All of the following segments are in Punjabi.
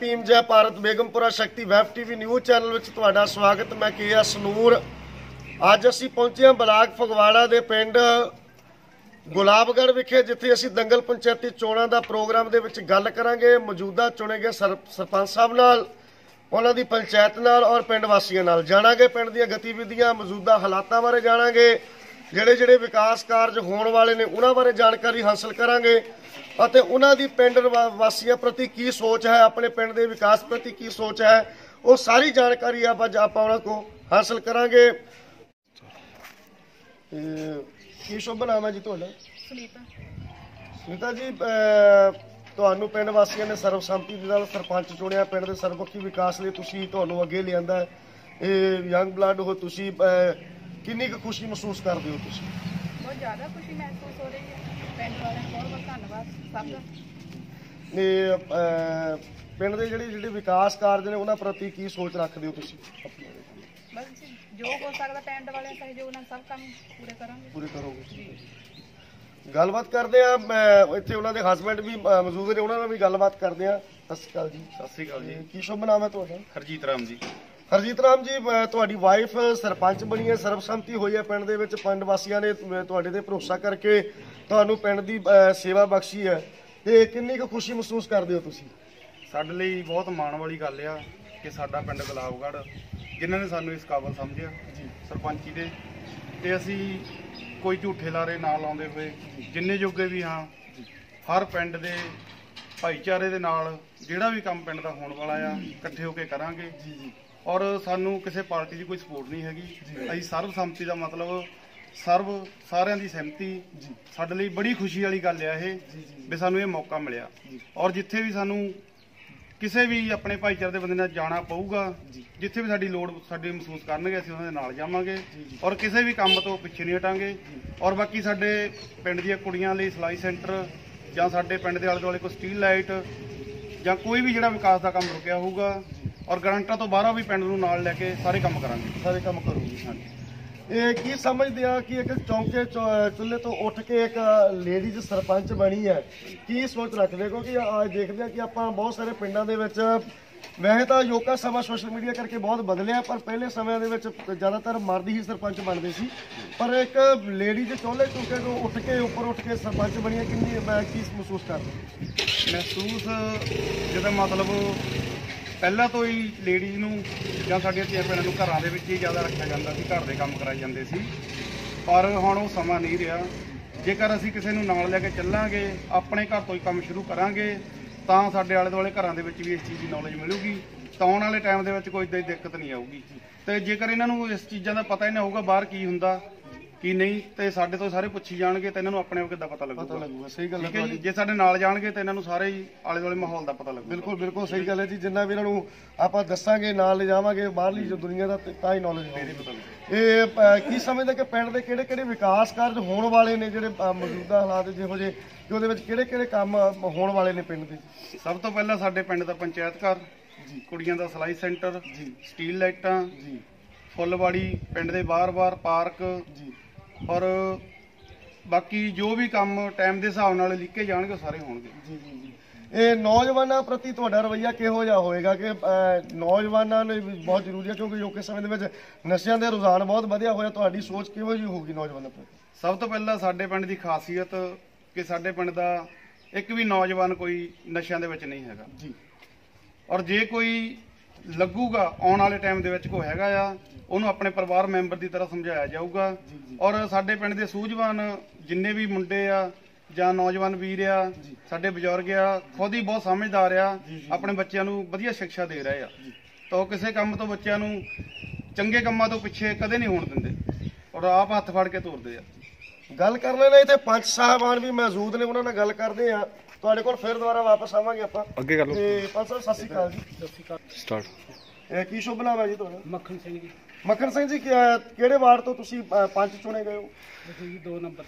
ਭੀਮ ਜੈ Bharat Begampura Shakti web TV news channel ਵਿੱਚ ਤੁਹਾਡਾ ਸਵਾਗਤ, ਮੈਂ ਕੇ ਐਸ ਨੂਰ। ਅੱਜ ਅਸੀਂ ਪਹੁੰਚੇ ਹਾਂ ਬਲਾਕ ਫਗਵਾੜਾ ਦੇ ਪਿੰਡ ਗੁਲਾਬਗੜ ਵਿਖੇ, ਜਿੱਥੇ ਅਸੀਂ ਦੰਗਲ ਪੰਚਾਇਤੀ ਚੋਣਾਂ ਦਾ ਪ੍ਰੋਗਰਾਮ ਦੇ ਵਿੱਚ ਗੱਲ ਕਰਾਂਗੇ। ਮੌਜੂਦਾ ਚੁਣੇ ਗਏ ਸਰਪੰਚ ਸਾਹਿਬ ਨਾਲ, ਉਹਨਾਂ ਦੀ ਪੰਚਾਇਤ ਨਾਲ ਔਰ ਪਿੰਡ ਵਾਸੀਆਂ ਨਾਲ ਜਾਣਾਂਗੇ। ਪਿੰਡ ਦੀਆਂ ਗਤੀਵਿਧੀਆਂ, ਮੌਜੂਦਾ ਹਾਲਾਤਾਂ ਬਾਰੇ ਜਾਣਾਂਗੇ। ਜਿਹੜੇ ਜਿਹੜੇ ਵਿਕਾਸ ਕਾਰਜ ਹੋਣ ਵਾਲੇ ਨੇ ਉਹਨਾਂ ਬਾਰੇ ਜਾਣਕਾਰੀ ਹਾਸਲ ਕਰਾਂਗੇ ਅਤੇ ਉਹਨਾਂ ਦੀ ਪਿੰਡ ਵਾਸੀਆਂ ਪ੍ਰਤੀ ਕੀ ਸੋਚ ਹੈ ਆਪਣੇ ਪਿੰਡ ਦੇ ਵਿਕਾਸ ਪ੍ਰਤੀ ਕੀ ਸੋਚ ਹੈ ਉਹ ਸਾਰੀ ਜਾਣਕਾਰੀ ਆਪਾਂ ਆਪਾਂ ਉਹਨਾਂ ਕੋਲ ਹਾਸਲ ਕਰਾਂਗੇ। ਕੀ ਸ਼ੁਭ ਨਾਮ ਹੈ ਜੀ ਤੁਹਾਡਾ? ਸੁਨੀਤਾ। ਸੁਨੀਤਾ ਜੀ ਤੁਹਾਨੂੰ ਪਿੰਡ ਵਾਸੀਆਂ ਨੇ ਸਰਵਸੰਮਤੀ ਦੇ ਨਾਲ ਸਰਪੰਚ ਚੁਣਿਆ ਪਿੰਡ ਦੇ ਸਰਬਪੱਖੀ ਵਿਕਾਸ ਲਈ ਤੁਸੀਂ ਤੁਹਾਨੂੰ ਅੱਗੇ ਲਿਆਂਦਾ। ਇਹ ਯੰਗ ਬਲੱਡ ਹੋ ਤੁਸੀਂ ਕਿੰਨੀ ਕੁ ਖੁਸ਼ੀ ਮਹਿਸੂਸ ਕਰਦੇ ਹੋ ਤੁਸੀਂ? ਬਹੁਤ ਜ਼ਿਆਦਾ ਖੁਸ਼ੀ ਮਹਿਸੂਸ ਹੋ ਰਹੀ ਹੈ। ਪਿੰਡ ਵਾਲਿਆਂ ਦਾ ਬਹੁਤ ਬਹੁਤ ਧੰਨਵਾਦ ਸਭ ਦਾ। ਨੇ ਅਹ, ਪਿੰਡ ਦੇ ਜਿਹੜੇ ਜਿਹੜੇ ਵਿਕਾਸ ਕਾਰਜ ਨੇ ਉਹਨਾਂ ਪ੍ਰਤੀ ਕੀ ਸੋਚ ਰੱਖਦੇ ਹੋ ਤੁਸੀਂ? ਬਸ ਜੀ, ਜੋ ਹੋ ਸਕਦਾ ਪਿੰਡ ਵਾਲਿਆਂ ਸਹਿਯੋਗ ਨਾਲ ਸਭ ਕੰਮ ਪੂਰੇ ਕਰਾਂਗੇ। ਪੂਰੇ ਕਰੋਗੇ। ਗੱਲਬਾਤ ਕਰਦੇ ਆ ਮੈਂ ਇੱਥੇ ਉਹਨਾਂ ਦੇ ਹਸਬੰਡ ਵੀ ਅਹ, ਮੌਜੂਦ ਨੇ ਉਹਨਾਂ ਨਾਲ ਵੀ ਗੱਲਬਾਤ ਕਰਦੇ ਆ ਸਤਿ ਸ਼੍ਰੀ ਅਕਾਲ ਜੀ। ਸਤਿ ਸ੍ਰੀ ਅਕਾਲ ਜੀ। ਕੀ ਸ਼ੁਭ ਨਾਮ ਹੈ ਤੁਹਾਡਾ? ਹਰਜੀਤ ਰਾਮ ਜੀ। ਹਰਜੀਤ ਰਾਮ ਜੀ ਤੁਹਾਡੀ ਵਾਈਫ ਸਰਪੰਚ ਬਣੀ ਹੈ ਸਰਬਸੰਮਤੀ ਹੋਈ ਹੈ ਪਿੰਡ ਦੇ ਵਿੱਚ ਪਿੰਡ ਵਾਸੀਆਂ ਨੇ ਤੁਹਾਡੇ ਤੇ ਭਰੋਸਾ ਕਰਕੇ ਤੁਹਾਨੂੰ ਪਿੰਡ ਦੀ ਸੇਵਾ ਬਖਸ਼ੀ ਹੈ। ਤੇ ਕਿੰਨੀ ਕੁ ਖੁਸ਼ੀ ਮਹਿਸੂਸ ਕਰਦੇ ਹੋ ਤੁਸੀਂ? ਸਾਡੇ ਲਈ ਬਹੁਤ ਮਾਣ ਵਾਲੀ ਗੱਲ ਆ ਕਿ ਸਾਡਾ ਪਿੰਡ ਗੁਲਾਬਗੜ੍ਹ ਜਿਨ੍ਹਾਂ ਨੇ ਸਾਨੂੰ ਇਸ ਕਾਬਲ ਸਮਝਿਆ ਜੀ। ਸਰਪੰਚੀ ਦੇ। ਤੇ ਅਸੀਂ ਕੋਈ ਝੂਠੇ ਲਾਰੇ ਨਾ ਲਾਉਂਦੇ ਹੋਏ ਜਿੰਨੇ ਜੋਗੇ ਵੀ ਹਾਂ ਹਰ ਪਿੰਡ ਦੇ ਭਾਈਚਾਰੇ ਦੇ ਨਾਲ ਜਿਹੜਾ ਵੀ ਕੰਮ ਪਿੰਡ ਦਾ ਹੋਣ ਵਾਲਾ ਆ ਇਕੱਠੇ ਹੋ ਕੇ ਕਰਾਂਗੇ। ਜੀ ਜੀ। ਔਰ ਸਾਨੂੰ ਕਿਸੇ ਪਾਰਟੀ ਦੀ ਕੋਈ ਸਪੋਰਟ ਨਹੀਂ ਹੈਗੀ। ਅਸੀਂ ਸਰਬਸੰਮਤੀ ਦਾ ਮਤਲਬ ਸਰਬ ਸਾਰਿਆਂ ਦੀ ਸਹਿਮਤੀ ਸਾਡੇ ਲਈ ਬੜੀ ਖੁਸ਼ੀ ਵਾਲੀ ਗੱਲ ਆ ਇਹ ਵੀ ਸਾਨੂੰ ਇਹ ਮੌਕਾ ਮਿਲਿਆ। ਔਰ ਜਿੱਥੇ ਵੀ ਸਾਨੂੰ ਕਿਸੇ ਵੀ ਆਪਣੇ ਭਾਈਚਾਰੇ ਦੇ ਬੰਦੇ ਨਾਲ ਜਾਣਾ ਪਊਗਾ ਜਿੱਥੇ ਵੀ ਸਾਡੀ ਲੋੜ ਸਾਡੇ ਮਹਿਸੂਸ ਕਰਨਗੇ ਅਸੀਂ ਉਹਨਾਂ ਦੇ ਨਾਲ ਜਾਵਾਂਗੇ। ਔਰ ਕਿਸੇ ਵੀ ਕੰਮ ਤੋਂ ਪਿੱਛੇ ਨਹੀਂ ਹਟਾਂਗੇ। ਔਰ ਬਾਕੀ ਸਾਡੇ ਪਿੰਡ ਦੀਆਂ ਕੁੜੀਆਂ ਲਈ ਸਿਲਾਈ ਸੈਂਟਰ ਜਾਂ ਸਾਡੇ ਪਿੰਡ ਦੇ ਆਲੇ ਦੁਆਲੇ ਕੋਈ ਸਟੀਲ ਲਾਈਟ ਜਾਂ ਕੋਈ ਵੀ ਜਿਹੜਾ ਵਿਕਾਸ ਦਾ ਕੰਮ ਰੁਕਿਆ ਹੋਊਗਾ ਔਰ ਗਰੰਟਾਂ ਤੋਂ ਬਾਹਰੋਂ ਵੀ ਪਿੰਡ ਨੂੰ ਨਾਲ ਲੈ ਕੇ ਸਾਰੇ ਕੰਮ ਕਰਾਂਗੇ। ਸਾਰੇ ਕੰਮ ਕਰੋਗੇ ਇਹ ਕੀ ਸਮਝਦੇ ਆ ਕਿ ਇੱਕ ਚੌਂਕੇ ਚੁੱਲ੍ਹੇ ਤੋਂ ਉੱਠ ਕੇ ਇੱਕ ਲੇਡੀਜ਼ ਸਰਪੰਚ ਬਣੀ ਹੈ? ਕੀ ਸੋਚ ਰੱਖਦੇ ਕਿਉਂਕਿ ਆ ਦੇਖਦੇ ਆ ਕਿ ਆਪਾਂ ਬਹੁਤ ਸਾਰੇ ਪਿੰਡਾਂ ਦੇ ਵਿੱਚ ਵੈਸੇ ਤਾਂ ਯੋਗਾ ਸਮਾਂ ਸੋਸ਼ਲ ਮੀਡੀਆ ਕਰਕੇ ਬਹੁਤ ਬਦਲਿਆ ਪਰ ਪਹਿਲੇ ਸਮਿਆਂ ਦੇ ਵਿੱਚ ਜ਼ਿਆਦਾਤਰ ਮਰਦ ਹੀ ਸਰਪੰਚ ਬਣਦੇ ਸੀ। ਪਰ ਇੱਕ ਲੇਡੀ ਦੇ ਚੋਲੇ ਚੌਂਕੇ ਤੋਂ ਉੱਠ ਕੇ ਉੱਪਰ ਉੱਠ ਕੇ ਸਰਪੰਚ ਬਣੀ ਹੈ ਕਿੰਨੀ ਮੈਂ ਕੀ ਮਹਿਸੂਸ ਕਰਦੇ? ਮਹਿਸੂਸ ਜਦੋਂ ਮਤਲਬ ਪਹਿਲਾਂ ਤੋਂ ਹੀ ਲੇਡੀਜ਼ ਨੂੰ ਜਾਂ ਸਾਡੀਆਂ ਧੀਆਂ ਭੈਣਾਂ ਨੂੰ ਘਰਾਂ ਦੇ ਵਿੱਚ ਹੀ ਜ਼ਿਆਦਾ ਰੱਖਿਆ ਜਾਂਦਾ ਸੀ, ਘਰ ਦੇ ਕੰਮ ਕਰਾਏ ਜਾਂਦੇ ਸੀ। ਪਰ ਹੁਣ ਉਹ ਸਮਾਂ ਨਹੀਂ ਰਿਹਾ। ਜੇਕਰ ਅਸੀਂ ਕਿਸੇ ਨੂੰ ਨਾਲ ਲੈ ਕੇ ਚੱਲਾਂਗੇ, ਆਪਣੇ ਘਰ ਤੋਂ ਹੀ ਕੰਮ ਸ਼ੁਰੂ ਕਰਾਂਗੇ, ਤਾਂ ਸਾਡੇ ਆਲੇ ਦੁਆਲੇ ਘਰਾਂ ਦੇ ਵਿੱਚ ਵੀ ਇਸ ਚੀਜ਼ ਦੀ ਨੌਲੇਜ ਮਿਲੂਗੀ। ਤਾਂ ਆਉਣ ਵਾਲੇ ਟਾਈਮ ਦੇ ਵਿੱਚ ਕੋਈ ਇਦਾਂ ਦੀ ਦਿੱਕਤ ਨਹੀਂ ਆਊਗੀ। ਤੇ ਜੇਕਰ ਇਹਨਾਂ ਨੂੰ ਇਸ ਚੀਜ਼ਾਂ ਦਾ ਪਤਾ ਹੀ ਨਾ ਹੋਊਗਾ, ਬਾਹਰ ਕੀ ਹੁੰਦਾ ਕੀ ਨਹੀਂ ਤੇ ਸਾਡੇ ਤੋਂ ਸਾਰੇ ਪੁੱਛੀ ਜਾਣਗੇ ਤਾਂ ਇਹਨਾਂ ਨੂੰ ਆਪਣੇ ਆਪ ਕਿੱਦਾਂ ਪਤਾ ਪਤਾ ਲੱਗੂਗਾ ਲੱਗੂਗਾ ਸਹੀ ਗੱਲ ਹੈ ਠੀਕ ਹੈ ਜੀ? ਤੁਹਾਡੀ। ਜੇ ਸਾਡੇ ਨਾਲ ਜਾਣਗੇ ਤਾਂ ਇਹਨਾਂ ਨੂੰ ਸਾਰੇ ਹੀ ਆਲੇ ਦੁਆਲੇ ਮਾਹੌਲ ਦਾ ਪਤਾ ਲੱਗੂਗਾ। ਬਿਲਕੁਲ ਬਿਲਕੁਲ ਸਹੀ ਗੱਲ ਹੈ ਜੀ। ਜਿੰਨਾ ਵੀ ਇਹਨਾਂ ਨੂੰ ਆਪਾਂ ਦੱਸਾਂਗੇ ਨਾਲ ਲੈ ਜਾਵਾਂਗੇ ਬਾਹਰਲੀ ਜੋ ਦੁਨੀਆ ਦਾ ਤੇ ਤਾਂ ਹੀ ਨੌਲੇਜ ਹੋਵੇਗੀ ਇਹ ਅ, ਕੀ ਸਮਝਦੇ ਕਿ ਪਿੰਡ ਦੇ ਕਿਹੜੇ ਕਿਹੜੇ ਵਿਕਾਸ ਕਾਰਜ ਹੋਣ ਵਾਲੇ ਨੇ ਜਿਹੜੇ ਅ, ਮੌਜੂਦਾ ਹਾਲਾਤ ਜਿਹੋ ਜਿਹੇ ਕਿ ਉਹਦੇ ਵਿੱਚ ਕਿਹੜੇ ਕਿਹੜੇ ਕੰਮ ਅ, ਹੋਣ ਵਾਲੇ ਨੇ ਪਿੰਡ ਦੇ? ਸਭ ਤੋਂ ਪਹਿਲਾਂ ਸਾਡੇ ਪਿੰਡ ਦਾ ਪੰਚਾਇਤ ਘਰ ਜੀ। ਕੁੜੀਆਂ ਦਾ ਸਿਲਾਈ ਸੈਂਟਰ ਜੀ। ਸਟੀਲ ਲਾਈਟਾਂ ਜੀ। ਫੁੱਲਵਾੜੀ ਪਿੰਡ ਦੇ ਬਾਰ-ਬਾਰ ਪਾਰਕ ਜੀ। ਔਰ ਬਾਕੀ ਜੋ ਵੀ ਕੰਮ ਟਾਈਮ ਦੇ ਹਿਸਾਬ ਨਾਲ ਲਿਖੇ ਜਾਣਗੇ ਸਾਰੇ ਹੋਣਗੇ। ਜੀ ਜੀ ਜੀ। ਇਹ ਨੌਜਵਾਨਾਂ ਪ੍ਰਤੀ ਤੁਹਾਡਾ ਰਵੱਈਆ ਕਿਹੋ ਜਿਹਾ ਹੋਏਗਾ ਕਿ ਨੌਜਵਾਨਾਂ ਲਈ ਵੀ ਬਹੁਤ ਜ਼ਰੂਰੀ ਹੈ ਕਿਉਂਕਿ ਯੋਕੇ ਸਮੇਂ ਦੇ ਵਿੱਚ ਨਸ਼ਿਆਂ ਦੇ ਰੁਝਾਨ ਬਹੁਤ ਵਧਿਆ ਹੋਇਆ। ਤੁਹਾਡੀ ਸੋਚ ਕਿਹੋ ਜਿਹੀ ਹੋਊਗੀ ਨੌਜਵਾਨਾਂ ਪ੍ਰਤੀ? ਸਭ ਤੋਂ ਪਹਿਲਾਂ ਸਾਡੇ ਪਿੰਡ ਦੀ ਖਾਸੀਅਤ ਕਿ ਸਾਡੇ ਪਿੰਡ ਦਾ ਇੱਕ ਵੀ ਨੌਜਵਾਨ ਕੋਈ ਨਸ਼ਿਆਂ ਦੇ ਵਿੱਚ ਨਹੀਂ ਹੈਗਾ। ਜੀ। ਔਰ ਜੇ ਕੋਈ ਲੱਗੂਗਾ ਆਉਣ ਵਾਲੇ ਟਾਈਮ ਦੇ ਵਿੱਚ ਕੋਈ ਹੈਗਾ ਆ ਉਹਨੂੰ ਆਪਣੇ ਪਰਿਵਾਰ ਮੈਂਬਰ ਦੀ ਤਰ੍ਹਾਂ ਸਮਝਾਇਆ ਜਾਊਗਾ। ਔਰ ਸਾਡੇ ਪਿੰਡ ਦੇ ਸੂਝਵਾਨ ਜਿੰਨੇ ਵੀ ਮੁੰਡੇ ਆ ਜਾਂ ਨੌਜਵਾਨ ਵੀਰ ਆ ਸਾਡੇ ਬਜ਼ੁਰਗ ਆ ਖੁਦ ਹੀ ਬਹੁਤ ਸਮਝਦਾਰ ਆ ਆਪਣੇ ਬੱਚਿਆਂ ਨੂੰ ਵਧੀਆ ਸਿੱਖਿਆ ਦੇ ਰਹੇ ਆ। ਤਾਂ ਉਹ ਕਿਸੇ ਕੰਮ ਤੋਂ ਬੱਚਿਆਂ ਨੂੰ ਚੰਗੇ ਕੰਮਾਂ ਤੋਂ ਪਿੱਛੇ ਕਦੇ ਨਹੀਂ ਹੋਣ ਦਿੰਦੇ। ਔਰ ਆਪ ਹੱਥ ਫੜ ਕੇ ਤੋਰਦੇ ਆ। ਗੱਲ ਕਰ ਲੈਣਾ ਇੱਥੇ ਪੰਜ ਸਾਹਿਬਾਨ ਵੀ ਮੌਜੂਦ ਨੇ ਉਹਨਾਂ ਨਾਲ ਗੱਲ ਕਰਦੇ ਆ। ਤੁਹਾਡੇ ਕੋਲ ਫਿਰ ਦੁਬਾਰਾ ਵਾਪਸ ਆਵਾਂਗੇ ਆਪਾਂ। ਅੱਗੇ ਕਰ ਲਓ। ਤੇ ਪੰਜ ਸਾਹਿਬ ਸਤਿ ਸ਼੍ਰੀ ਅਕਾਲ ਜੀ। ਸਟਾਰਟ ਇਹ ਕੀ ਸ਼ੁਭ ਨਾਮ ਹੈ ਜੀ ਤੁਹਾਡਾ? ਮੱਖਣ ਸਿੰਘ ਜੀ। ਮੱਖਣ ਸਿੰਘ ਜੀ ਕਿਹੜੇ ਵਾਰਡ ਤੋਂ ਤੁਸੀਂ ਪੰਚ ਚੁਣੇ ਗਏ ਹੋ? ਦੇਖੋ ਜੀ 2 ਨੰਬਰ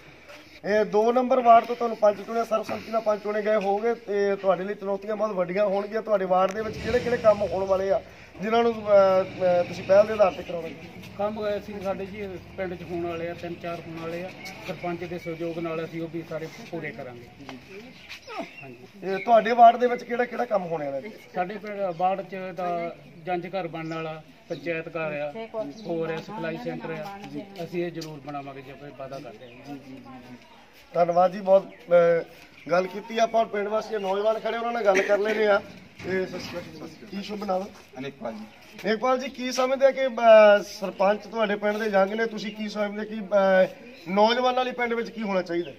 ਇਹ 2 ਨੰਬਰ ਵਾਰਡ ਤੋਂ ਤੁਹਾਨੂੰ ਪੰਜ ਚੁਣੇ ਸਰਬਸੰਮਤੀ ਨਾਲ ਪੰਜ ਚੁਣੇ ਗਏ ਹੋਗੇ ਤੇ ਤੁਹਾਡੇ ਲਈ ਚੁਣੌਤੀਆਂ ਬਹੁਤ ਵੱਡੀਆਂ ਹੋਣਗੀਆਂ। ਤੁਹਾਡੇ ਵਾਰਡ ਦੇ ਵਿੱਚ ਕਿਹੜੇ ਕਿਹੜੇ ਕੰਮ ਹੋਣ ਵਾਲੇ ਆ ਜਿਨ੍ਹਾਂ ਨੂੰ ਤੁਸੀਂ ਪਹਿਲ ਦੇ ਆਧਾਰ ਤੇ ਕਰਾਉਣਾ ਕੰਮ ਗਏ ਸੀ ਸਾਡੇ ਜੀ ਪਿੰਡ 'ਚ ਹੋਣ ਵਾਲੇ ਆ ਤਿੰਨ ਚਾਰ ਹੋਣ ਵਾਲੇ ਆ। ਸਰਪੰਚ ਦੇ ਸਹਿਯੋਗ ਨਾਲ ਅਸੀਂ ਉਹ ਵੀ ਸਾਰੇ ਪੂਰੇ ਕਰਾਂਗੇ। ਹਾਂਜੀ। ਇਹ ਤੁਹਾਡੇ ਵਾਰਡ ਦੇ ਵਿੱਚ ਕਿਹੜਾ ਕਿਹੜਾ ਕੰਮ ਹੋਣੇ ਨੇ ਸਾਡੇ ਪਿੰਡ ਬਾੜ 'ਚ ਦਾ ਜੰਜ ਘਰ ਬਣਨ ਵਾਲਾ ਪੰਚਾਇਤ ਘਰ ਆ ਹੋਰ ਆ ਸਪਲਾਈ ਸੈਂਟਰ ਆ। ਅਸੀਂ ਇਹ ਜ਼ਰੂਰ ਬਣਾਵਾਂਗੇ ਜੇ ਆਪਾਂ ਵਾਅਦਾ ਕਰਦੇ ਹਾਂ। ਜੀ। ਧੰਨਵਾਦ ਜੀ ਬਹੁਤ ਗੱਲ ਕੀਤੀ ਆਪਾਂ ਪਿੰਡ ਵਾਸੀਆਂ ਨੌਜਵਾਨ ਖੜੇ ਉਹਨਾਂ ਨਾਲ ਗੱਲ ਕਰ ਲੈਨੇ ਆ। ਕੀ ਸ਼ੁਭ ਨਾਮ? ਅਨੇਕਪਾਲ ਜੀ। ਇਕਬਾਲ ਜੀ ਕੀ ਸਮਝਦੇ ਕਿ ਸਰਪੰਚ ਤੁਹਾਡੇ ਪਿੰਡ ਦੇ ਜੰਗ ਨੇ? ਤੁਸੀਂ ਕੀ ਸਮਝਦੇ ਕਿ ਨੌਜਵਾਨਾਂ ਲਈ ਪਿੰਡ ਵਿੱਚ ਕੀ ਹੋਣਾ ਚਾਹੀਦਾ?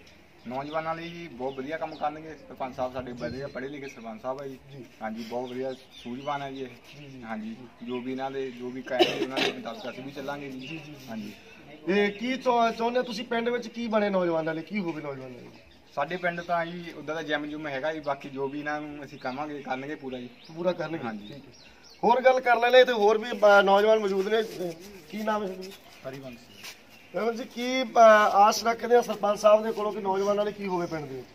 ਨੌਜਵਾਨਾਂ ਲਈ ਜੀ ਬਹੁਤ ਵਧੀਆ ਕੰਮ ਕਰਨਗੇ। ਸਰਪੰਚ ਸਾਹਿਬ ਸਾਡੇ ਵਧੀਆ ਪੜ੍ਹੇ ਲਿਖੇ ਸਰਪੰਚ ਸਾਹਿਬ ਆ ਜੀ। ਹਾਂਜੀ ਬਹੁਤ ਵਧੀਆ ਸੂਝਵਾਨ ਹੈ ਜੀ ਇਹ। ਹਾਂਜੀ ਜੋ ਵੀ ਇਹਨਾਂ ਦੇ ਜੋ ਵੀ ਕਹਿਣਗੇ ਉਹਨਾਂ ਦੇ ਮੁਤਾਬਕ ਅਸੀਂ ਵੀ ਚੱਲਾਂਗੇ ਜੀ। ਹਾਂਜੀ। ਇਹ ਕੀ ਚਾਹ- ਚਾਹੁੰਦੇ ਹੋ ਤੁਸੀਂ ਪਿੰਡ ਵਿੱਚ ਕੀ ਬਣੇ ਨੌਜਵਾਨਾਂ ਲਈ? ਕੀ ਹੋਵੇ ਨੌਜਵਾਨਾਂ ਲਈ? ਸਾਡੇ ਪਿੰਡ ਤਾਂ ਜੀ ਉਦਾਂ ਦਾ ਜਿਮ ਜੁਮ ਹੈਗਾ ਜੀ ਬਾਕੀ ਜੋ ਵੀ ਇਹਨਾਂ ਨੂੰ ਅਸੀਂ ਕਵਾਂਗੇ ਕਰਨਗੇ ਪੂਰਾ ਜੀ। ਪੂਰਾ ਕਰਨਗੇ ਹਾਂਜੀ। ਠੀਕ ਹੈ। ਹੋਰ ਗੱਲ ਕਰ ਲੈਣੇ ਤੇ ਹੋਰ ਵੀ ਨੌਜਵਾਨ ਮੌਜੂਦ ਨੇ ਕੀ ਨਾਮ ਹੈ? ਜੀ। ਹਰੀਵੰਸ਼ ਰਮਨ ਜੀ ਕੀ ਆਸ ਰੱਖਦੇ ਆ ਸਰਪੰਚ ਸਾਹਿਬ ਦੇ ਕੋਲੋਂ ਕਿ ਨੌਜਵਾਨਾਂ ਲਈ ਕੀ ਹੋਵੇ ਪਿੰਡ ਦੇ ਵਿੱਚ?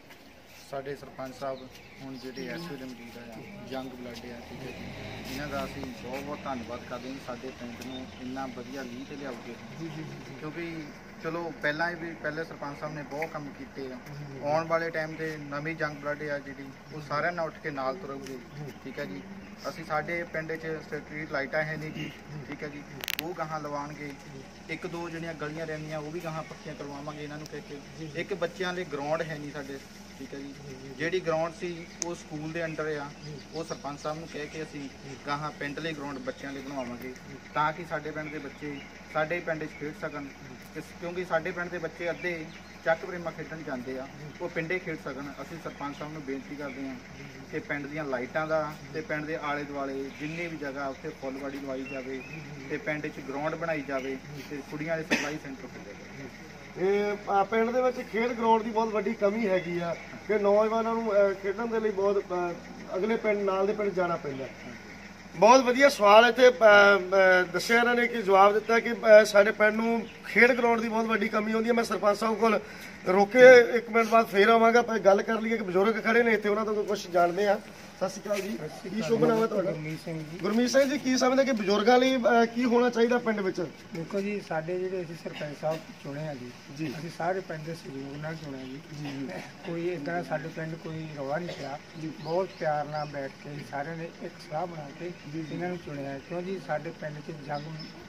ਸਾਡੇ ਸਰਪੰਚ ਸਾਹਿਬ ਹੁਣ ਜਿਹੜੇ ਐਸਓ ਦੇ ਮੌਜੂਦ ਆ ਯੰਗ ਬਲੱਡ ਆ ਠੀਕ ਹੈ ਜੀ। ਇਹਨਾਂ ਦਾ ਅਸੀਂ ਬਹੁਤ ਬਹੁਤ ਧੰਨਵਾਦ ਕਰਦੇ ਹਾਂ ਸਾਡੇ ਪਿੰਡ ਨੂੰ ਇੰਨਾ ਵਧੀਆ ਲੀਹ ਤੇ ਲਿਆਉਗੇ ਕਿਉਂਕਿ ਚਲੋ ਪਹਿਲਾਂ ਹੀ ਵੀ ਪਹਿਲੇ ਸਰਪੰਚ ਸਾਹਿਬ ਨੇ ਬਹੁਤ ਕੰਮ ਕੀਤੇ ਆ। ਆਉਣ ਵਾਲੇ ਟਾਈਮ ਤੇ ਨਵੀਂ ਯੰਗ ਬਲੱਡ ਆ ਜਿਹੜੀ ਉਹ ਸਾਰਿਆਂ ਨਾਲ ਉੱਠ ਕੇ ਨਾਲ ਤੁਰੂਗੀ ਠੀਕ ਹੈ ਜੀ। ਅਸੀਂ ਸਾਡੇ ਪਿੰਡ 'ਚ ਸਟਰੀਟ ਲਾਈਟਾਂ ਹੈ ਨਹੀਂ ਜੀ ਠੀਕ ਹੈ ਜੀ। ਉਹ ਗਾਹਾਂ ਲਵਾਉਣਗੇ। ਇੱਕ ਦੋ ਜਿਹੜੀਆਂ ਗਲੀਆਂ ਰਹਿੰਦੀਆਂ ਉਹ ਵੀ ਗਾਹਾਂ ਪੱਕੀਆਂ ਕਰਵਾਵਾਂਗੇ ਇਹਨਾਂ ਨੂੰ ਕਹਿ ਕੇ। ਇੱਕ ਬੱਚਿਆਂ ਲਈ ਗਰਾਊਂਡ ਹੈ ਨਹੀਂ ਸਾਡੇ। ਠੀਕ ਹੈ ਜੀ। ਜਿਹੜੀ ਗਰਾਊਂਡ ਸੀ, ਉਹ ਸਕੂਲ ਦੇ ਅੰਡਰ ਆ। ਉਹ ਸਰਪੰਚ ਸਾਹਿਬ ਨੂੰ ਕਹਿ ਕੇ ਅਸੀਂ ਗਾਹਾਂ ਪਿੰਡ ਲਈ ਗਰਾਊਂਡ ਬੱਚਿਆਂ ਲਈ ਬਣਵਾਵਾਂਗੇ, ਤਾਂ ਕਿ ਸਾਡੇ ਪਿੰਡ ਦੇ ਬੱਚੇ ਸਾਡੇ ਪਿੰਡ 'ਚ ਖੇਡ ਸਕਣ। ਕਿਸ- ਕਿਉਂਕਿ ਸਾਡੇ ਪਿੰਡ ਦੇ ਬੱਚੇ ਅੱਧੇ ਚੱਕ ਪ੍ਰੇਮਾ ਖੇਡਣ ਜਾਂਦੇ ਆ, ਉਹ ਪਿੰਡੇ ਖੇਡ ਸਕਣ। ਅਸੀਂ ਸਰਪੰਚ ਸਾਹਿਬ ਨੂੰ ਬੇਨਤੀ ਕਰਦੇ ਹਾਂ ਕਿ ਪਿੰਡ ਦੀਆਂ ਲਾਈਟਾਂ ਦਾ ਤੇ ਪਿੰਡ ਦੇ ਆਲੇ ਦੁਆਲੇ ਜਿੰਨੀ ਵੀ ਜਗ੍ਹਾ ਉੱਥੇ ਫੁੱਲਵਾੜੀ ਲਵਾਈ ਜਾਵੇ ਤੇ ਪਿੰਡ 'ਚ ਗਰਾਊਂਡ ਬਣਾਈ ਜਾਵੇ ਤੇ ਕੁੜੀਆਂ ਦੇ ਸਪਲਾਈ ਸੈਂਟਰ ਖੋਲ੍ਹਿਆ ਜਾਵੇ ਇਹ ਅਹ, ਪਿੰਡ ਦੇ ਵਿੱਚ ਖੇਡ ਗਰਾਊਂਡ ਦੀ ਬਹੁਤ ਵੱਡੀ ਕਮੀ ਹੈਗੀ ਆ ਕਿ ਨੌਜਵਾਨਾਂ ਨੂੰ ਅਹ, ਖੇਡਣ ਦੇ ਲਈ ਬਹੁਤ ਅਹ, ਅਗਲੇ ਪਿੰਡ ਨਾਲ ਦੇ ਪਿੰਡ ਜਾਣਾ ਪੈਂਦਾ। ਬਹੁਤ ਵਧੀਆ ਸਵਾਲ ਇੱਥੇ ਅਹ, ਅਹ, ਦੱਸਿਆ ਇਹਨਾਂ ਨੇ ਕਿ ਜਵਾਬ ਦਿੱਤਾ ਕਿ ਅਹ, ਸਾਡੇ ਪਿੰਡ ਨੂੰ ਖੇਡ ਗਰਾਊਂਡ ਦੀ ਬਹੁਤ ਵੱਡੀ ਕਮੀ ਆਉਂਦੀ ਹੈ। ਮੈਂ ਸਰਪੰਚ ਸਾਹਿਬ ਕੋਲ ਰੋਕੇ ਇੱਕ ਮਿੰਟ ਬਾਅਦ ਫੇਰ ਆਵਾਂਗਾ। ਪਰ ਗੱਲ ਕਰ ਲਈਏ ਕਿ ਬਜ਼ੁਰਗ ਖੜੇ ਨੇ ਇੱਥੇ ਉਹਨਾਂ ਤੋਂ ਕੁਝ ਜਾਣਦੇ ਆ ਸਤਿ ਸ਼੍ਰੀ ਅਕਾਲ ਜੀ। ਕੀ ਸ਼ੁਭ ਨਾਮ ਹੈ ਤੁਹਾਡਾ? ਗੁਰਮੀਤ ਸਿੰਘ ਜੀ। ਗੁਰਮੀਤ ਸਿੰਘ ਜੀ ਕੀ ਸਮਝਦੇ ਕਿ ਬਜ਼ੁਰਗਾਂ ਲਈ ਕੀ ਹੋਣਾ ਚਾਹੀਦਾ ਪਿੰਡ ਵਿੱਚ? ਦੇਖੋ ਜੀ ਸਾਡੇ ਜਿਹੜੇ ਅਸੀਂ ਸਰਪੰਚ ਸਾਹਿਬ ਚੁਣੇ ਆ ਜੀ। ਅਸੀਂ ਸਾਰੇ ਪਿੰਡ ਦੇ ਸਹਿਯੋਗ ਨਾਲ ਚੁਣੇ ਜੀ। ਕੋਈ ਇਦਾਂ ਸਾਡੇ ਪਿੰਡ ਕੋਈ ਰੌਲਾ ਨਹੀਂ ਪਿਆ। ਬਹੁਤ ਪਿਆਰ ਨਾਲ ਬੈਠ ਕੇ ਸਾਰਿਆਂ ਨੇ ਇੱਕ ਸਲਾਹ ਬਣਾ ਕੇ ਇਹਨਾਂ ਨੂੰ ਚੁਣਿਆ ਕਿਉਂ ਜੀ ਸਾਡੇ ਪਿੰਡ 'ਚ ਜੰਗ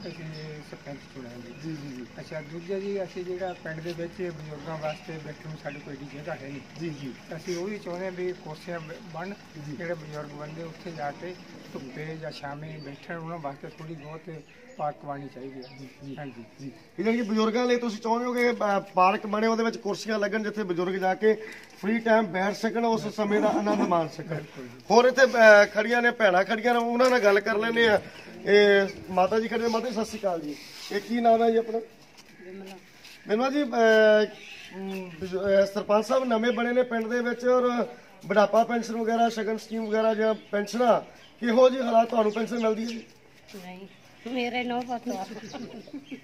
ਅਸੀਂ ਸਰਪੰਚ ਚੁਣਿਆ ਜੀ ਜੀ ਜੀ। ਜੀ। ਅੱਛਾ ਦੂਜਾ ਜੀ ਅਸੀਂ ਜਿਹੜਾ ਪਿੰਡ ਦੇ ਵਿੱਚ ਬਜ਼ੁਰਗਾਂ ਵਾਸਤੇ ਬੈਠਣ ਨੂੰ ਸਾਡੇ ਕੋਈ ਏਡੀ ਜਗ੍ਹਾ ਹੈ ਨਹੀਂ। ਜੀ ਜੀ। ਅਸੀਂ ਉਹ ਵੀ ਚਾਹੁੰਦੇ ਹਾਂ ਵੀ ਕੁਰਸੀਆਂ ਬਣ ਜਿਹੜੇ ਬਜ਼ੁਰਗ ਬੰਦੇ ਉੱਥੇ ਜਾ ਕੇ ਧੁੱਪੇ ਜਾਂ ਸ਼ਾਮੇ ਬੈਠਣ ਉਹਨਾਂ ਵਾਸਤੇ ਥੋੜੀ ਬਹੁਤ ਪਾਰਕ ਬਣਨੀ ਚਾਹੀਦੀ ਹੈ। ਹਾਂਜੀ। ਜੀ। ਇਹ ਜਿਹੜੀ ਬਜ਼ੁਰਗਾਂ ਲਈ ਤੁਸੀਂ ਚਾਹੁੰਦੇ ਹੋ ਕਿ ਪਾਰਕ ਬਣੇ ਉਹਦੇ ਵਿੱਚ ਕੁਰਸੀਆਂ ਲੱਗਣ ਜਿੱਥੇ ਬਜ਼ੁਰਗ ਜਾ ਕੇ ਫ੍ਰੀ ਟਾਈਮ ਬੈਠ ਸਕਣ ਉਸ ਸਮੇਂ ਦਾ ਆਨੰਦ ਮਾਣ ਸਕਣ। ਹੋਰ ਇੱਥੇ ਖੜੀਆਂ ਨੇ ਭੈਣਾਂ ਖੜੀਆਂ ਨੇ ਉਹਨਾਂ ਨਾਲ ਗੱਲ ਕਰ ਲੈਂਦੇ ਆ ਇਹ ਮਾਤਾ ਜੀ ਖੜੇ ਮਾਤਾ ਜੀ ਸਤਿ ਸ਼੍ਰੀ ਅਕਾਲ ਜੀ। ਇਹ ਕੀ ਨਾਮ ਹੈ ਜੀ ਆਪਣਾ? ਬਿਮਲਾ ਜੀ ਸਰਪੰਚ ਸਾਹਿਬ ਨਵੇਂ ਬਣੇ ਨੇ ਪਿੰਡ ਦੇ ਵਿੱਚ ਔਰ ਬੁਢਾਪਾ ਪੈਨਸ਼ਨ ਵਗੈਰਾ ਸ਼ਗਨ ਸਕੀਮ ਵਗੈਰਾ ਜਾਂ ਪੈਨਸ਼ਨਾਂ ਕਿਹੋ ਜਿਹੇ ਹਾਲਾਤ ਤੁਹਾਨੂੰ ਪੈਨਸ਼ਨ ਮਿਲਦੀ ਹੈ ਜੀ? ਨਹੀਂ ਮੇਰੇ ਨੋ ਪਤਾ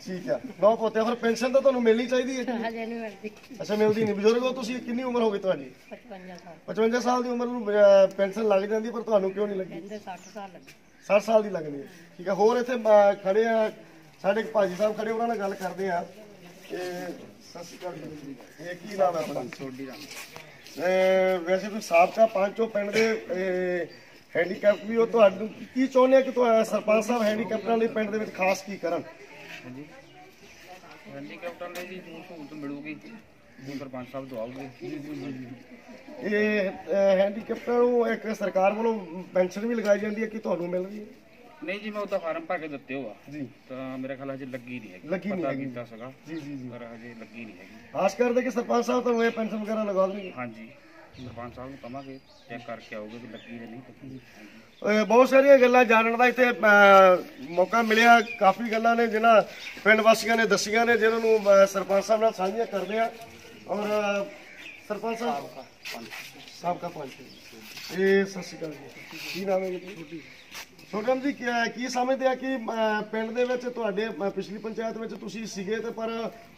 ਠੀਕ ਆ ਨੌ ਪੋਤੇ ਫਿਰ ਪੈਨਸ਼ਨ ਤਾਂ ਤੁਹਾਨੂੰ ਮਿਲਣੀ ਚਾਹੀਦੀ ਹੈ ਜੀ। ਹਜੇ ਨਹੀਂ ਮਿਲਦੀ। ਅੱਛਾ ਮਿਲਦੀ ਨਹੀਂ। ਬਜ਼ੁਰਗ ਹੋ ਤੁਸੀਂ ਕਿੰਨੀ ਉਮਰ ਹੋ ਗਈ ਤੁਹਾਡੀ? 55 ਸਾਲ। 55 ਸਾਲ ਦੀ ਉਮਰ ਨੂੰ ਪੈਨਸ਼ਨ ਲੱਗ ਜਾਂਦੀ ਪਰ ਤੁਹਾਨੂੰ ਕਿਉਂ ਨਹੀਂ ਲੱਗੀ? ਕਹਿੰਦੇ 60 ਸਾਲ ਲੱਗੇ। 60 ਸਾਲ ਦੀ ਲੱਗਣੀ ਹੈ। ਠੀਕ ਆ ਹੋਰ ਇੱਥੇ ਖੜੇ ਆ ਸਾਡੇ ਇੱਕ ਭਾਜੀ ਸਾਹਿਬ ਖੜੇ ਉਹਨਾਂ ਨਾਲ ਗੱਲ ਕਰਦੇ ਆ। ਇਹ ਇਹ ਕੀ ਨਾਮ ਹੈ ਆਪਣਾ? ਸੋਡੀ ਦਾ ਅਹ, ਵੈਸੇ ਤੁਸੀਂ ਸਾਬਕਾ ਪੰਚੋ ਪਿੰਡ ਦੇ ਹੈਂਡੀਕੈਪ ਵੀ ਉਹ ਤੁਹਾਨੂੰ ਕੀ ਚਾਹੁੰਦੇ ਆ ਕਿ ਤੁਹਾਡਾ ਸਰਪੰਚ ਸਾਹਿਬ ਹੈਂਡੀਕੈਪਟਾਂ ਲਈ ਪਿੰਡ ਦੇ ਵਿੱਚ ਖਾਸ ਕੀ ਕਰਨ? ਹੈਂਡੀਕੈਪਟਾਂ ਲਈ ਜੀ ਜੋ ਸਹੂਲਤ ਮਿਲੂਗੀ ਜੋ ਸਰਪੰਚ ਸਾਹਿਬ ਦਵਾਓਗੇ ਇਹ ਅਹ, ਹੈਂਡੀਕੈਪਟਾਂ ਨੂੰ ਇੱਕ ਸਰਕਾਰ ਵੱਲੋਂ ਪੈਨਸ਼ਨ ਵੀ ਲਗਾਈ ਜਾਂਦੀ ਹੈ ਕਿ ਤੁਹਾਨੂੰ ਮਿਲ ਰਹੀ ਹੈ? ਨਹੀਂ ਜੀ ਮੈਂ ਉਹਦਾ ਫਾਰਮ ਭਰ ਕੇ ਦਿੱਤੇ ਹੋਆ ਜੀ। ਤਾਂ ਮੇਰੇ ਖਿਆਲ ਹਜੇ ਲੱਗੀ ਨਹੀਂ ਹੈਗੀ। ਲੱਗੀ ਨਹੀਂ ਪਤਾ ਹੈਗੀ। ਕੀਤਾ ਸੀਗਾ ਜੀ ਜੀ ਜੀ। ਪਰ ਹਜੇ ਲੱਗੀ ਨਹੀਂ ਹੈਗੀ। ਆਸ ਕਰਦੇ ਕਿ ਸਰਪੰਚ ਸਾਹਿਬ ਤੁਹਾਨੂੰ ਇਹ ਪੈਨਸ਼ਨ ਵਗੈਰਾ ਲਗਾ ਦੇਣਗੇ। ਹਾਂਜੀ ਸਰਪੰਚ ਸਾਹਿਬ ਨੂੰ ਕਵਾਂਗੇ ਚੈੱਕ ਕਰਕੇ ਆਓਗੇ ਵੀ ਲੱਗੀ ਜਾਂ ਨਹੀਂ ਲੱਗੀ। ਅਹ ਬਹੁਤ ਸਾਰੀਆਂ ਗੱਲਾਂ ਜਾਣਨ ਦਾ ਇੱਥੇ ਅਹ, ਮੌਕਾ ਮਿਲਿਆ। ਕਾਫੀ ਗੱਲਾਂ ਨੇ ਜਿਨ੍ਹਾਂ ਪਿੰਡ ਵਾਸੀਆਂ ਨੇ ਦੱਸੀਆਂ ਨੇ ਜਿਨ੍ਹਾਂ ਨੂੰ ਅਹ, ਸਰਪੰਚ ਸਾਹਿਬ ਨਾਲ ਸਾਂਝੀਆਂ ਕਰਦੇ ਆ। ਔਰ ਅਹ, ਸਰਪੰਚ ਸਾਹਿਬ? ਸਾਬਕਾ ਪੰਚ। ਇਹ ਸਤਿ ਸ਼੍ਰੀ ਅਕਾਲ ਜੀ। ਕੀ ਨਾਮ ਹੈ ਜੀ? ਛੋਟਮ ਜੀ ਕੀ- ਸਮਝਦੇ ਆ ਕਿ ਪਿੰਡ ਦੇ ਵਿੱਚ ਤੁਹਾਡੇ ਪਿਛਲੀ ਪੰਚਾਇਤ ਵਿੱਚ ਤੁਸੀਂ ਸੀਗੇ ਤੇ ਪਰ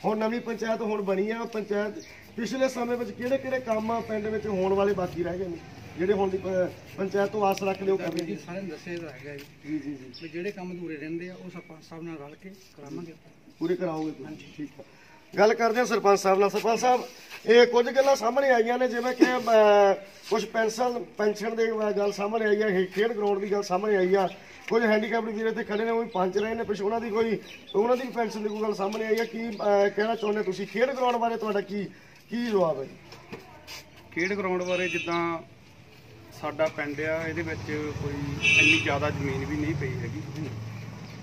ਹੁਣ ਨਵੀਂ ਪੰਚਾਇਤ ਹੁਣ ਬਣੀ ਆ ਪੰਚਾਇਤ ਪਿਛਲੇ ਸਮੇਂ ਵਿੱਚ ਕਿਹੜੇ ਕਿਹੜੇ ਕੰਮ ਪਿੰਡ ਵਿੱਚ ਹੋਣ ਵਾਲੇ ਬਾਕੀ ਰਹਿ ਗਏ ਨੇ? ਜਿਹੜੇ ਹੁਣ ਦੀ ਪੰਚਾਇਤ ਤੋਂ ਆਸ ਰੱਖਦੇ ਹੋ ਕਰਦੇ ਜੀ ਸਾਰਿਆਂ ਨੂੰ ਦੱਸਿਆ ਤਾਂ ਹੈਗਾ ਜੀ। ਜੀ ਜੀ ਜਿਹੜੇ ਕੰਮ ਅਧੂਰੇ ਰਹਿੰਦੇ ਆ ਉਹ ਸਾਹਿਬ ਨਾਲ ਰਲ ਕੇ ਕਰਾਵਾਂਗੇ ਪੂਰੇ ਕਰਾਓਗੇ ਤੁਸੀਂ? ਠੀਕ ਹੈ ਗੱਲ ਕਰਦੇ ਹਾਂ ਸਰਪੰਚ ਸਾਹਿਬ ਨਾਲ। ਸਰਪੰਚ ਸਾਹਿਬ, ਇਹ ਕੁਝ ਗੱਲਾਂ ਸਾਹਮਣੇ ਆਈਆਂ ਨੇ, ਜਿਵੇਂ ਕਿ ਕੁਝ ਪੈਨਸ਼ਨ ਪੈਨਸ਼ਨ ਦੇ ਗੱਲ ਸਾਹਮਣੇ ਆਈ ਹੈ ਖੇਡ ਗਰਾਊਂਡ ਦੀ ਗੱਲ ਸਾਹਮਣੇ ਆਈ ਆ। ਕੁਝ ਹੈਂਡੀਕੈਪਡ ਵੀਰ ਇੱਥੇ ਖੜੇ ਨੇ, ਉਹ ਵੀ ਪੰਚ ਰਹੇ ਨੇ, ਪਿਛ ਉਹਨਾਂ ਦੀ ਕੋਈ, ਉਹਨਾਂ ਦੀ ਪੈਨਸ਼ਨ ਦੀ ਕੋਈ ਗੱਲ ਸਾਹਮਣੇ ਆਈ ਹੈ। ਕੀ ਕਹਿਣਾ ਚਾਹੁੰਦੇ ਤੁਸੀਂ? ਖੇਡ ਗਰਾਊਂਡ ਬਾਰੇ ਤੁਹਾਡਾ ਕੀ ਕੀ ਜਵਾਬ ਹੈ ਜੀ? ਖੇਡ ਗਰਾਊਂਡ ਬਾਰੇ ਜਿੱਦਾਂ ਸਾਡਾ ਪਿੰਡ ਆ, ਇਹਦੇ ਵਿੱਚ ਕੋਈ ਇੰਨੀ ਜ਼ਿਆਦਾ ਜ਼ਮੀਨ ਵੀ ਨਹੀਂ ਪਈ ਹੈਗੀ।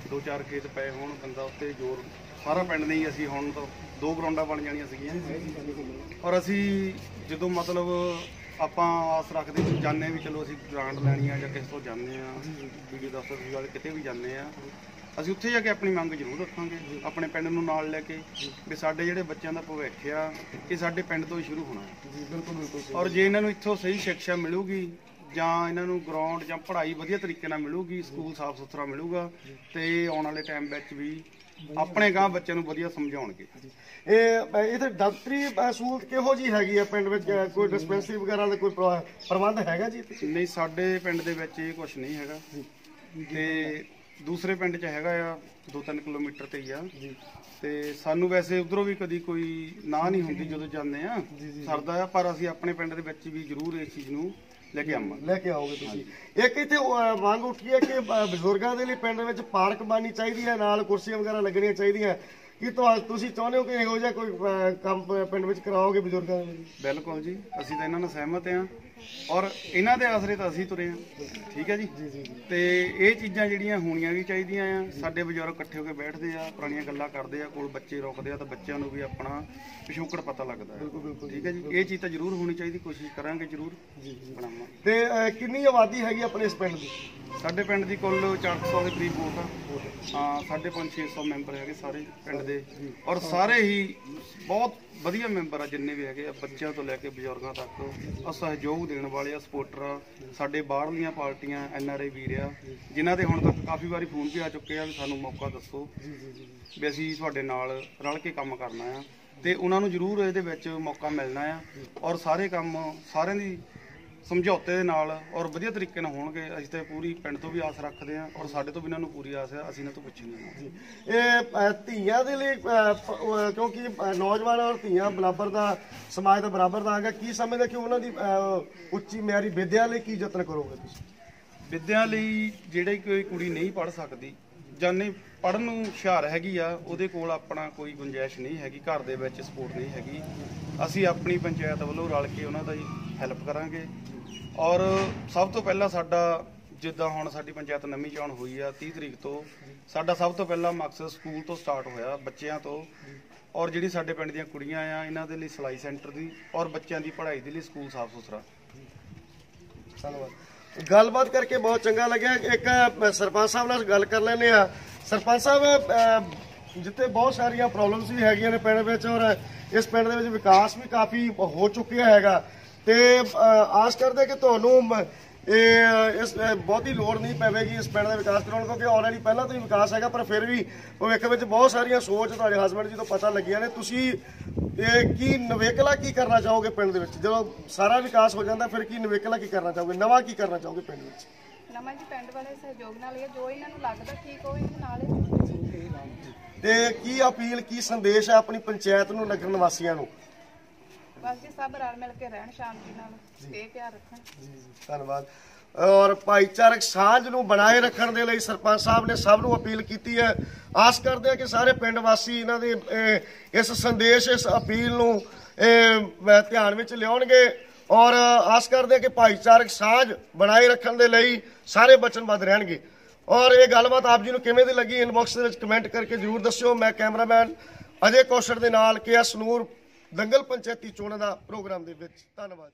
ਦੋ ਚਾਰ ਖੇਤ ਪਏ ਹੋਣ, ਬੰਦਾ ਉੱਤੇ ਜ਼ੋਰ ਸਾਰਾ ਪਿੰਡ ਨਹੀਂ ਅਸੀਂ ਹੁਣ ਤਾਂ ਦੋ ਗਰਾਊਂਡਾਂ ਬਣ ਜਾਣੀਆਂ ਸੀਗੀਆਂ। ਔਰ ਅਸੀਂ ਜਦੋਂ ਮਤਲਬ ਆਪਾਂ ਆਸ ਰੱਖਦੇ ਸੀ ਜਾਣੇ ਵੀ ਚਲੋ ਅਸੀਂ ਗ੍ਰਾਂਟ ਲੈਣੀ ਆ ਜਾਂ ਕਿਸੇ ਤੋਂ ਜਾਂਦੇ ਆ ਵੀਡੀਓ ਦਫ਼ਤਰ ਦੀ ਗੱਲ ਕਿਤੇ ਵੀ ਜਾਂਦੇ ਆ ਅਸੀਂ ਉੱਥੇ ਜਾ ਕੇ ਆਪਣੀ ਮੰਗ ਜ਼ਰੂਰ ਰੱਖਾਂਗੇ ਆਪਣੇ ਪਿੰਡ ਨੂੰ ਨਾਲ ਲੈ ਕੇ ਵੀ ਸਾਡੇ ਜਿਹੜੇ ਬੱਚਿਆਂ ਦਾ ਭਵਿੱਖ ਆ ਇਹ ਸਾਡੇ ਪਿੰਡ ਤੋਂ ਹੀ ਸ਼ੁਰੂ ਹੋਣਾ। ਹੈ ਜੀ ਬਿਲਕੁਲ ਬਿਲਕੁਲ ਔਰ ਜੇ ਇਹਨਾਂ ਨੂੰ ਇੱਥੋਂ ਸਹੀ ਸਿੱਖਿਆ ਮਿਲੂਗੀ ਜਾਂ ਇਹਨਾਂ ਨੂੰ ਗਰਾਊਂਡ ਜਾਂ ਪੜ੍ਹਾਈ ਵਧੀਆ ਤਰੀਕੇ ਨਾਲ ਮਿਲੂਗੀ ਸਕੂਲ ਸਾਫ਼ ਸੁਥਰਾ ਮਿਲੂਗਾ ਤੇ ਆਉਣ ਵਾਲੇ ਟਾਈਮ ਵਿੱਚ ਵੀ ਆਪਣੇ ਗਾਂ ਬੱਚਿਆਂ ਨੂੰ ਵਧੀਆ ਸਮਝਾਉਣਗੇ। ਇਹ ਇੱਥੇ ਡਾਕਟਰੀ ਸਹੂਲਤ ਕਿਹੋ ਜੀ ਹੈਗੀ ਹੈ ਪਿੰਡ ਵਿੱਚ? ਕੋਈ ਡਿਸਪੈਂਸਰੀ ਵਗੈਰਾ ਦਾ ਕੋਈ ਪ੍ਰ- ਪ੍ਰਬੰਧ ਹੈਗਾ ਜੀ? ਨਹੀਂ ਸਾਡੇ ਪਿੰਡ ਦੇ ਵਿੱਚ ਇਹ ਕੁਝ ਨਹੀਂ ਹੈਗਾ। ਤੇ ਦੂਸਰੇ ਪਿੰਡ 'ਚ ਹੈਗਾ ਆ 2-3 ਕਿਲੋਮੀਟਰ ਤੇ ਹੀ ਆ। ਤੇ ਸਾਨੂੰ ਵੈਸੇ ਉਧਰੋਂ ਵੀ ਕਦੀ ਕੋਈ ਨਾ ਨਹੀਂ ਹੁੰਦੀ ਜਦੋਂ ਜਾਂਦੇ ਆ। ਸਰਦਾ ਆ ਪਰ ਅਸੀਂ ਆਪਣੇ ਪਿੰਡ ਦੇ ਵਿੱਚ ਵੀ ਜ਼ਰੂਰ ਇਸ ਚੀਜ਼ ਨੂੰ ਲੈ ਕੇ ਆਵਾਂਗੇ ਲੈ ਕੇ ਆਓਗੇ ਤੁਸੀਂ। ਇੱਕ ਇੱਥੇ ਮੰਗ ਉੱਠੀ ਹੈ ਕਿ ਬਜ਼ੁਰਗਾਂ ਦੇ ਲਈ ਪਿੰਡ ਵਿੱਚ ਪਾਰਕ ਬਣਨੀ ਚਾਹੀਦੀ ਹੈ ਨਾਲ ਕੁਰਸੀਆਂ ਵਗੈਰਾ ਲੱਗਣੀਆਂ ਚਾਹੀਦੀਆਂ। ਕੀ ਤੁਸੀਂ ਚਾਹੁੰਦੇ ਹੋ ਕਿ ਇਹੋ ਜਿਹਾ ਕੋਈ ਕੰਮ ਪਿੰਡ ਵਿੱਚ ਕਰਾਓਗੇ ਬਜ਼ੁਰਗਾਂ ਦੇ ਲਈ? ਬਿਲਕੁਲ ਜੀ ਅਸੀਂ ਤਾਂ ਇਹਨਾਂ ਨਾਲ ਸਹਿਮਤ ਹਾਂ। ਔਰ ਇਹਨਾਂ ਦੇ ਆਸਰੇ ਤਾਂ ਅਸੀਂ ਤੁਰੇ ਹਾਂ। ਠੀਕ ਹੈ ਜੀ? ਤੇ ਇਹ ਚੀਜ਼ਾਂ ਜਿਹੜੀਆਂ ਹੋਣੀਆਂ ਵੀ ਚਾਹੀਦੀਆਂ ਆ। ਸਾਡੇ ਬਜ਼ੁਰਗ ਇਕੱਠੇ ਹੋ ਕੇ ਬੈਠਦੇ ਆ ਪੁਰਾਣੀਆਂ ਗੱਲਾਂ ਕਰਦੇ ਆ ਕੋਲ ਬੱਚੇ ਰੁਕਦੇ ਆ ਤਾਂ ਬੱਚਿਆਂ ਨੂੰ ਵੀ ਆਪਣਾ ਪਿਛੋਕੜ ਪਤਾ ਲੱਗਦਾ ਹੈ। ਠੀਕ ਹੈ ਜੀ? ਇਹ ਚੀਜ਼ ਤਾਂ ਜ਼ਰੂਰ ਹੋਣੀ ਚਾਹੀਦੀ ਕੋਸ਼ਿਸ਼ ਕਰਾਂਗੇ ਜ਼ਰੂਰ ਬਣਾਵਾਂਗੇ ਤੇ ਅਹ, ਕਿੰਨੀ ਆਬਾਦੀ ਹੈਗੀ ਆਪਣੇ ਇਸ ਪਿੰਡ ਦੀ? ਸਾਡੇ ਪਿੰਡ ਦੀ ਕੁੱਲ 400 ਦੇ ਕਰੀਬ ਵੋਟ ਆ। ਹਾਂ ਸਾਡੇ 5-600 ਮੈਂਬਰ ਹੈਗੇ ਸਾਰੇ ਪਿੰਡ ਦੇ। ਔਰ ਸਾਰੇ ਹੀ ਬਹੁਤ ਵਧੀਆ ਮੈਂਬਰ ਆ ਜਿੰਨੇ ਵੀ ਹੈਗੇ ਆ, ਬੱਚਿਆਂ ਤੋਂ ਲੈ ਕੇ ਬਜ਼ੁਰਗਾਂ ਤੱਕ। ਆ ਸਹਿਯੋਗ ਦੇਣ ਵਾਲੇ ਆ, ਸਪੋਰਟਰ ਆ ਸਾਡੇ ਬਾਹਰਲੀਆਂ ਪਾਰਟੀਆਂ, ਐਨ ਆਰ ਆਈ ਵੀਰ ਆ, ਜਿਨ੍ਹਾਂ ਦੇ ਹੁਣ ਤੱਕ ਕਾਫੀ ਵਾਰੀ ਫੋਨ ਵੀ ਆ ਚੁੱਕੇ ਆ ਵੀ ਸਾਨੂੰ ਮੌਕਾ ਦੱਸੋ ਵੀ ਅਸੀਂ ਤੁਹਾਡੇ ਨਾਲ ਰਲ ਕੇ ਕੰਮ ਕਰਨਾ ਆ। ਤੇ ਉਹਨਾਂ ਨੂੰ ਜ਼ਰੂਰ ਇਹਦੇ ਵਿੱਚ ਮੌਕਾ ਮਿਲਣਾ ਆ। ਔਰ ਸਾਰੇ ਕੰਮ ਸਾਰਿਆਂ ਦੀ ਸਮਝੌਤੇ ਦੇ ਨਾਲ ਔਰ ਵਧੀਆ ਤਰੀਕੇ ਨਾਲ ਹੋਣਗੇ ਅਸੀਂ ਤੇ ਪੂਰੀ ਪਿੰਡ ਤੋਂ ਵੀ ਆਸ ਰੱਖਦੇ ਹਾਂ ਔਰ ਸਾਡੇ ਤੋਂ ਵੀ ਇਹਨਾਂ ਨੂੰ ਪੂਰੀ ਆਸ ਹੈ ਅਸੀਂ ਇਹਨਾਂ ਤੋਂ ਪਿੱਛੇ ਨਹੀਂ। ਇਹ ਧੀਆਂ ਦੇ ਲਈ ਪ- ਕਿਉਂਕਿ ਨੌਜਵਾਨ ਔਰ ਧੀਆਂ ਬਰਾਬਰ ਦਾ ਸਮਾਜ ਦਾ ਬਰਾਬਰ ਦਾ ਹੈਗਾ ਕੀ ਸਮਝਦੇ ਕਿ ਉਹਨਾਂ ਦੀ ਉੱਚੀ ਮਿਆਰੀ ਵਿਦਿਆ ਲਈ ਕੀ ਯਤਨ ਕਰੋਗੇ ਤੁਸੀਂ? ਵਿੱਦਿਆ ਲਈ ਜਿਹੜੀ ਕੋਈ ਕੁੜੀ ਨਹੀਂ ਪੜ ਸਕਦੀ ਜਾਨੀ ਨਹੀਂ ਪੜਨ ਨੂੰ ਹੁਸ਼ਿਆਰ ਹੈਗੀ ਆ, ਉਹਦੇ ਕੋਲ ਆਪਣਾ ਕੋਈ ਗੁੰਜਾਇਸ਼ ਨਹੀਂ ਹੈਗੀ, ਘਰ ਦੇ ਵਿੱਚ ਸਪੋਰਟ ਨਹੀਂ ਹੈਗੀ। ਅਸੀਂ ਆਪਣੀ ਪੰਚਾਇਤ ਵੱਲੋਂ ਰਲ ਕੇ ਉਹਨਾਂ ਦਾ ਹੈਲਪ ਕਰਾਂਗੇ। ਔਰ ਸਭ ਤੋਂ ਪਹਿਲਾਂ ਸਾਡਾ, ਜਿੱਦਾਂ ਹੁਣ ਸਾਡੀ ਪੰਚਾਇਤ ਨਵੀਂ ਚੋਣ ਹੋਈ ਆ 30 ਤਰੀਕ ਤੋਂ, ਸਾਡਾ ਸਭ ਤੋਂ ਪਹਿਲਾ ਮਕਸਦ ਸਕੂਲ ਤੋਂ ਸਟਾਰਟ ਹੋਇਆ, ਬੱਚਿਆਂ ਤੋਂ। ਔਰ ਜਿਹੜੀ ਸਾਡੇ ਪਿੰਡ ਦੀਆਂ ਕੁੜੀਆਂ ਆ, ਇਹਨਾਂ ਦੇ ਲਈ ਸਿਲਾਈ ਸੈਂਟਰ ਦੀ, ਔਰ ਬੱਚਿਆਂ ਦੀ ਪੜ੍ਹਾਈ ਦੇ ਲਈ ਸਕੂਲ ਸਾਫ਼ ਸੁਥਰਾ ਧੰਨਵਾਦ। ਗੱਲਬਾਤ ਕਰਕੇ ਬਹੁਤ ਚੰਗਾ ਲੱਗਿਆ। ਇੱਕ ਸਰਪੰਚ ਸਾਹਿਬ ਨਾਲ ਗੱਲ ਕਰ ਲੈਂਦੇ ਆ ਸਰਪੰਚ ਸਾਹਿਬ ਜਿੱਥੇ ਬਹੁਤ ਸਾਰੀਆਂ ਪ੍ਰੋਬਲਮਸ ਵੀ ਹੈਗੀਆਂ ਨੇ ਪਿੰਡ ਵਿੱਚ ਔਰ ਇਸ ਪਿੰਡ ਦੇ ਵਿੱਚ ਵਿਕਾਸ ਵੀ ਕਾਫੀ ਹੋ ਚੁੱਕਿਆ ਹੈਗਾ। ਤੇ ਆਸ ਕਰਦੇ ਕਿ ਤੁਹਾਨੂੰ ਇਹ ਇਸ ਬਹੁਤੀ ਲੋੜ ਨਹੀਂ ਪਵੇਗੀ ਇਸ ਪਿੰਡ ਦਾ ਵਿਕਾਸ ਕਰਾਉਣ ਕਿਉਂਕਿ ਆਲਰੇਡੀ ਪਹਿਲਾਂ ਤੋਂ ਹੀ ਵਿਕਾਸ ਹੈਗਾ, ਪਰ ਫਿਰ ਵੀ ਭਵਿੱਖ ਵਿੱਚ ਬਹੁਤ ਸਾਰੀਆਂ ਸੋਚ ਤੁਹਾਡੇ ਹਸਬੰਡ ਜੀ ਤੋਂ ਪਤਾ ਲੱਗੀਆਂ ਨੇ। ਤੁਸੀਂ ਇਹ ਕੀ ਨਵੇਕਲਾ ਕੀ ਕਰਨਾ ਚਾਹੋਗੇ ਪਿੰਡ ਦੇ ਵਿੱਚ? ਜਦੋਂ ਸਾਰਾ ਵਿਕਾਸ ਹੋ ਜਾਂਦਾ ਫਿਰ ਕੀ ਨਵੇਕਲਾ ਕੀ ਕਰਨਾ ਚਾਹੋਗੇ? ਨਵਾਂ ਕੀ ਕਰਨਾ ਚਾਹੋਗੇ ਪਿੰਡ ਵਿੱਚ? ਨਮਨ ਜੀ ਪਿੰਡ ਵਾਲੇ ਸਹਿਯੋਗ ਨਾਲ ਹੀ ਆ, ਜੋ ਇਹਨਾਂ ਨੂੰ ਲੱਗਦਾ ਠੀਕ ਹੋਵੇ ਨਾਲ ਤੇ ਕੀ ਅਪੀਲ ਕੀ ਸੰਦੇਸ਼ ਹੈ ਆਪਣੀ ਪੰਚਾਇਤ ਨੂੰ ਨਗਰ ਨਿਵਾਸੀਆਂ ਨੂੰ? ਬਸ ਜੀ ਸਭ ਰਲ ਮਿਲ ਕੇ ਰਹਿਣ ਸ਼ਾਂਤੀ ਨਾਲ ਤੇ ਧਿਆਨ ਰੱਖਣ। ਧੰਨਵਾਦ। ਔਰ ਭਾਈਚਾਰਕ ਸਾਂਝ ਨੂੰ ਬਣਾਏ ਰੱਖਣ ਦੇ ਲਈ ਸਰਪੰਚ ਸਾਹਿਬ ਨੇ ਸਭ ਨੂੰ ਅਪੀਲ ਕੀਤੀ ਹੈ। ਆਸ ਕਰਦੇ ਹਾਂ ਕਿ ਸਾਰੇ ਪਿੰਡ ਵਾਸੀ ਇਹਨਾਂ ਦੇ ਇਸ ਸੰਦੇਸ਼, ਇਸ ਅਪੀਲ ਨੂੰ ਧਿਆਨ ਵਿੱਚ ਲਿਆਉਣਗੇ। ਔਰ ਆਸ ਕਰਦੇ ਹਾਂ ਕਿ ਭਾਈਚਾਰਕ ਸਾਂਝ ਬਣਾਏ ਰੱਖਣ ਦੇ ਲਈ ਸਾਰੇ ਵਚਨਬੱਧ ਰਹਿਣਗੇ। ਔਰ ਇਹ ਗੱਲਬਾਤ ਆਪ ਜੀ ਨੂੰ ਕਿਵੇਂ ਦੀ ਲੱਗੀ ਇਨਬਾਕਸ ਦੇ ਵਿੱਚ ਕਮੈਂਟ ਕਰਕੇ ਜਰੂਰ ਦੱਸਿਓ। ਮੈਂ ਕੈਮਰਾਮੈਨ ਅਜੇ ਕੌਸ਼ਲ ਦੇ ਨਾਲ ਕੇ ਐਸ ਨੂਰ, ਦੰਗਲ ਪੰਚਾਇਤੀ ਚੋਣਾਂ ਦਾ ਪ੍ਰੋਗਰਾਮ ਦੇ ਵਿੱਚ। ਧੰਨਵਾਦ